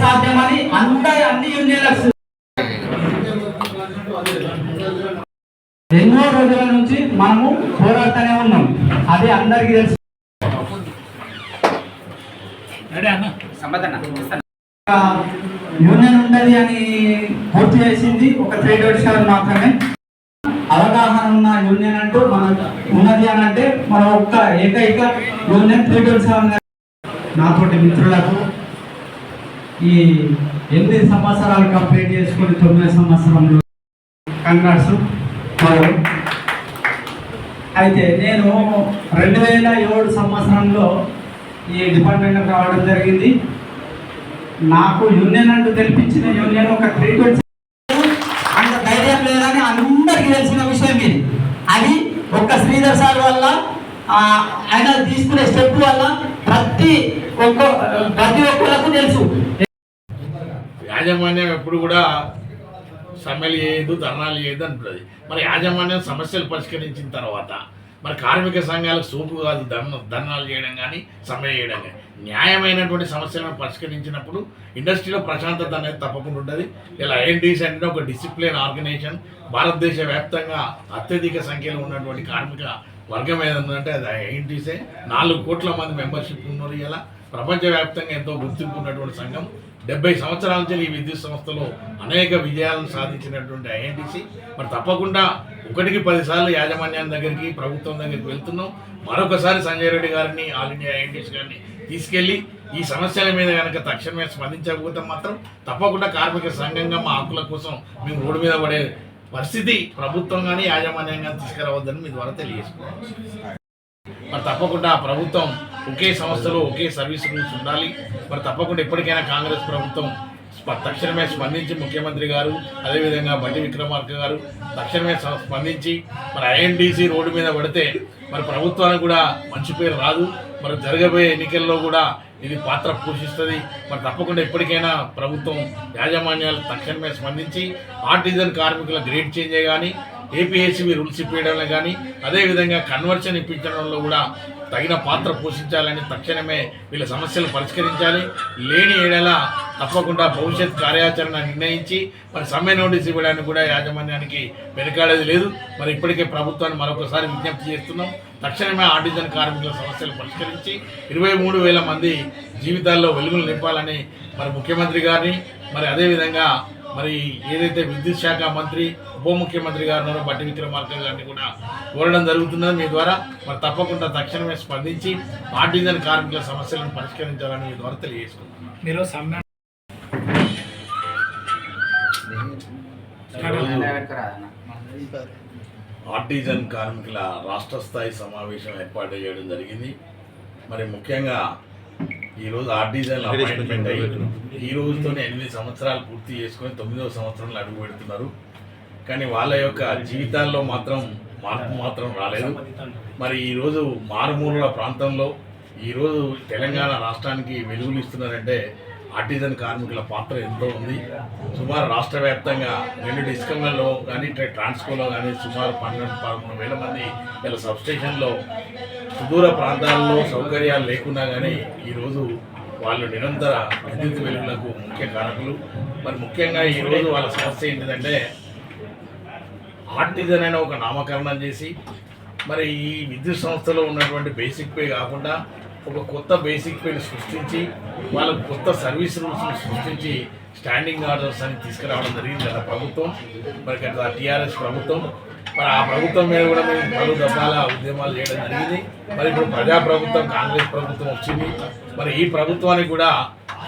సాధ్యమని అందరి అన్ని యూనియన్లకు ఎన్నో రోజుల నుంచి మనము పోరాడుతూనే ఉన్నాం. అది అందరికీ తెలుసు. యూనియన్ ఉన్నది అని పూర్తి చేసింది ఒక ట్రేడ్ సెవెన్ మాత్రమే. అవగాహన ఉన్న యూనియన్ అంటూ మన ఉన్నది అని అంటే మన ఒక్క ఏకైక యూనియన్ త్రీ ట్వంటీ సెవెన్ నాతోటి మిత్రులకు ఈ ఎనిమిది సంవత్సరాలు కంప్లీట్ చేసుకుని తొమ్మిది సంవత్సరంలో కంగ్రాట్స్. అయితే నేను రెండు వేల ఏడు సంవత్సరంలో ఈ డిపార్ట్మెంట్ రావడం జరిగింది. నాకు యూనియన్ అంటూ తెలిపించిన యూనియన్ ఒక త్రీ ట్వంటీ అంత ధైర్యం లేదని అందరికీ తెలిసిన విషయం ఇది. అది ఒక్క శ్రీధర్ సార్ వల్ల ఆయన తీసుకునే స్టెప్ వల్ల ప్రతి ఒక్క ప్రతి ఒక్కరికి తెలుసు. యాజమాన్యం ఎప్పుడు కూడా సమ్మెలు చేయదు ధర్నాలు చేయదు అంటుంది మరి యాజమాన్యం సమస్యలు పరిష్కరించిన తర్వాత మరి కార్మిక సంఘాలకు సోపు కాదు ధర్న ధర్నాలు చేయడం కానీ సమ్మె చేయడం కానీ. న్యాయమైనటువంటి సమస్యలను పరిష్కరించినప్పుడు ఇండస్ట్రీలో ప్రశాంతత అనేది తప్పకుండా ఉంటుంది. ఇలా ఐఎన్టీసీ అంటే ఒక డిసిప్లిన్ ఆర్గనైజేషన్. భారతదేశ వ్యాప్తంగా అత్యధిక సంఖ్యలో ఉన్నటువంటి కార్మిక వర్గం ఏదంటే అది ఐఎన్టీసే నాలుగు కోట్ల మంది మెంబర్షిప్ ఉన్నారు ఇలా. ప్రపంచవ్యాప్తంగా ఎంతో గుర్తింపు ఉన్నటువంటి సంఘం. డెబ్బై సంవత్సరాల నుంచి ఈ విద్యుత్ సంస్థలో అనేక విజయాలను సాధించినటువంటి ఐఎన్టీసీ మరి తప్పకుండా ఒకటికి పదిసార్లు యాజమాన్యం దగ్గరికి ప్రభుత్వం దగ్గరికి వెళ్తున్నాం. మరొకసారి సంజయ్ రెడ్డి గారిని ఆల్ ఇండియా ఐఎన్టీసీ గారిని తీసుకెళ్ళి ఈ సమస్యల మీద కనుక తక్షణమే స్పందించకపోతే మాత్రం తప్పకుండా కార్మిక సంఘంగా మా హక్కుల కోసం మేము రోడ్డు మీద పడే పరిస్థితి ప్రభుత్వం కానీ యాజమాన్యం కానీ తీసుకురావద్దని మీ ద్వారా తెలియజేసుకోవాలి మరి తప్పకుండా ప్రభుత్వం ఒకే సంస్థలో ఒకే సర్వీస్ రూల్స్ ఉండాలి. మరి తప్పకుండా ఎప్పటికైనా కాంగ్రెస్ ప్రభుత్వం తక్షణమే స్పందించి ముఖ్యమంత్రి గారు అదేవిధంగా బండి విక్రమార్క గారు తక్షణమే స్పందించి మరి ఐఎన్డీసీ రోడ్డు మీద పడితే మరి ప్రభుత్వానికి కూడా మంచి పేరు రాదు. మరి జరగబోయే ఎన్నికల్లో కూడా ఇది పాత్ర పోషిస్తుంది. మరి తప్పకుండా ఎప్పటికైనా ప్రభుత్వం యాజమాన్యాలు తక్షణమే స్పందించి ఆర్టిజన్ కార్మికుల గ్రేడ్ చేంజ్ కానీ ఏపీఎస్సీ రూల్స్ ఇప్పించడంలో కానీ అదేవిధంగా కన్వర్షన్ ఇప్పించడంలో కూడా తగిన పాత్ర పోషించాలని తక్షణమే వీళ్ళ సమస్యలు పరిష్కరించాలి. లేని ఏడల తప్పకుండా భవిష్యత్ కార్యాచరణ నిర్ణయించి మరి సమ్మె నోటీస్ ఇవ్వడానికి కూడా యాజమాన్యానికి వెనుకాడేది లేదు. మరి ఇప్పటికే ప్రభుత్వాన్ని మరొకసారి విజ్ఞప్తి చేస్తున్నాం. తక్షణమే ఆర్టిజన్ కార్మికుల సమస్యలు పరిష్కరించి ఇరవై మూడు వేల మంది జీవితాల్లో వెలుగులు నింపాలని మరి ముఖ్యమంత్రి గారిని మరి అదేవిధంగా మరి ఏదైతే విద్యుత్ శాఖ మంత్రి ఉప ముఖ్యమంత్రి గారు ఉన్నారో బట్టి విక్రమార్క గారిని కూడా కోరడం జరుగుతున్నది. మీ ద్వారా మరి తప్పకుండా తక్షణమే స్పందించి ఆర్టిజన్ కార్మికుల సమస్యలను పరిష్కరించాలని మీ ద్వారా తెలియజేసుకుంటున్నాను. మీరు సమ్మె ఆర్టిజన్ కార్మికుల రాష్ట్ర స్థాయి సమావేశం ఏర్పాటు చేయడం జరిగింది. మరి ముఖ్యంగా ఈరోజు ఆర్టిజన్ అపాయింట్మెంట్ అయ్యి ఈ రోజుతోనే ఎనిమిది సంవత్సరాలు పూర్తి చేసుకొని తొమ్మిదవ సంవత్సరంలో అడుగు పెడుతున్నారు. కానీ వాళ్ళ యొక్క జీవితాల్లో మాత్రం మార్పు మాత్రం రాలేదు. మరి ఈరోజు మారుమూల ప్రాంతంలో ఈరోజు తెలంగాణ రాష్ట్రానికి వెలుగులు ఇస్తున్నారంటే ఆర్టిజన్ కార్మికుల పాత్ర ఎంతో ఉంది. సుమారు రాష్ట్ర వ్యాప్తంగా రెండు డిస్కంలలో కానీ ట్రా- ట్రాన్స్కోలో కానీ సుమారు పన్నెండు పదమూడు వేల మంది ఇలా సబ్స్టేషన్లో సుదూర ప్రాంతాల్లో సౌకర్యాలు లేకున్నా కానీ ఈరోజు వాళ్ళు నిరంతర విద్యుత్ వెలుగులకు ముఖ్య కారకులు. మరి ముఖ్యంగా ఈరోజు వాళ్ళ సమస్య ఏంటిదంటే ఆర్టిజన్ అనే ఒక నామకరణం చేసి మరి ఈ విద్యుత్ సంస్థలో ఉన్నటువంటి బేసిక్ పే కాకుండా ఒక కొత్త బేసిక్ పేని సృష్టించి వాళ్ళకు కొత్త సర్వీస్ రూల్స్ని సృష్టించి స్టాండింగ్ ఆర్డర్స్ అని తీసుకురావడం జరిగింది గత ప్రభుత్వం. మరి గత టీఆర్ఎస్ ప్రభుత్వం. మరి ఆ ప్రభుత్వం మీద కూడా మేము పలు రకాల ఉద్యమాలు చేయడం జరిగింది. మరి ఇప్పుడు ప్రజా ప్రభుత్వం కాంగ్రెస్ ప్రభుత్వం వచ్చింది. మరి ఈ ప్రభుత్వానికి కూడా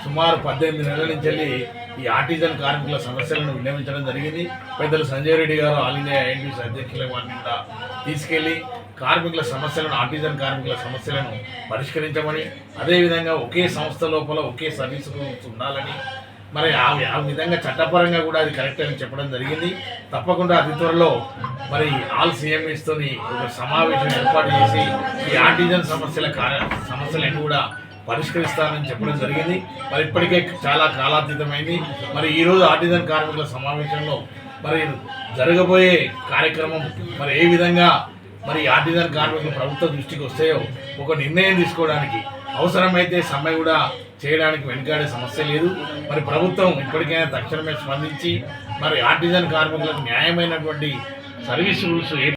సుమారు పద్దెనిమిది నెలల నుంచి వెళ్ళి ఈ ఆర్టిజన్ కార్మికుల సమస్యలను విన్నవించడం జరిగింది. పెద్దలు సంజయ్ రెడ్డి గారు ఆల్ ఇండియా ఐఎన్టీసీ అధ్యక్షుల వారిని కూడా తీసుకెళ్ళి కార్మికుల సమస్యలను ఆర్టిజన్ కార్మికుల సమస్యలను పరిష్కరించమని అదేవిధంగా ఒకే సంస్థ లోపల ఒకే సర్వీస్ ఉండాలని మరి ఆ ఆ విధంగా చట్టపరంగా కూడా అది కరెక్ట్ అని చెప్పడం జరిగింది. తప్పకుండా అతి త్వరలో మరి ఆల్ సిఎంఈస్తోని ఒక సమావేశం ఏర్పాటు చేసి ఈ ఆర్టిజన్ సమస్యల కార్య సమస్యలన్నీ కూడా పరిష్కరిస్తానని చెప్పడం జరిగింది. మరి ఇప్పటికే చాలా కాలాతీతమైంది. మరి ఈరోజు ఆర్టిజన్ కార్మికుల సమావేశంలో మరి జరగబోయే కార్యక్రమం మరి ఏ విధంగా మరి ఆర్టిజన్ కార్మికులు ప్రభుత్వ దృష్టికి వస్తాయో ఒక నిర్ణయం తీసుకోవడానికి అవసరమైతే సమ్మె కూడా చేయడానికి వెనుకాడే సమస్య లేదు. మరి ప్రభుత్వం ఇప్పటికైనా తక్షణమే స్పందించి మరి ఆర్టిజన్ కార్మికులకు న్యాయమైనటువంటి సర్వీస్ రూల్స్ ఏ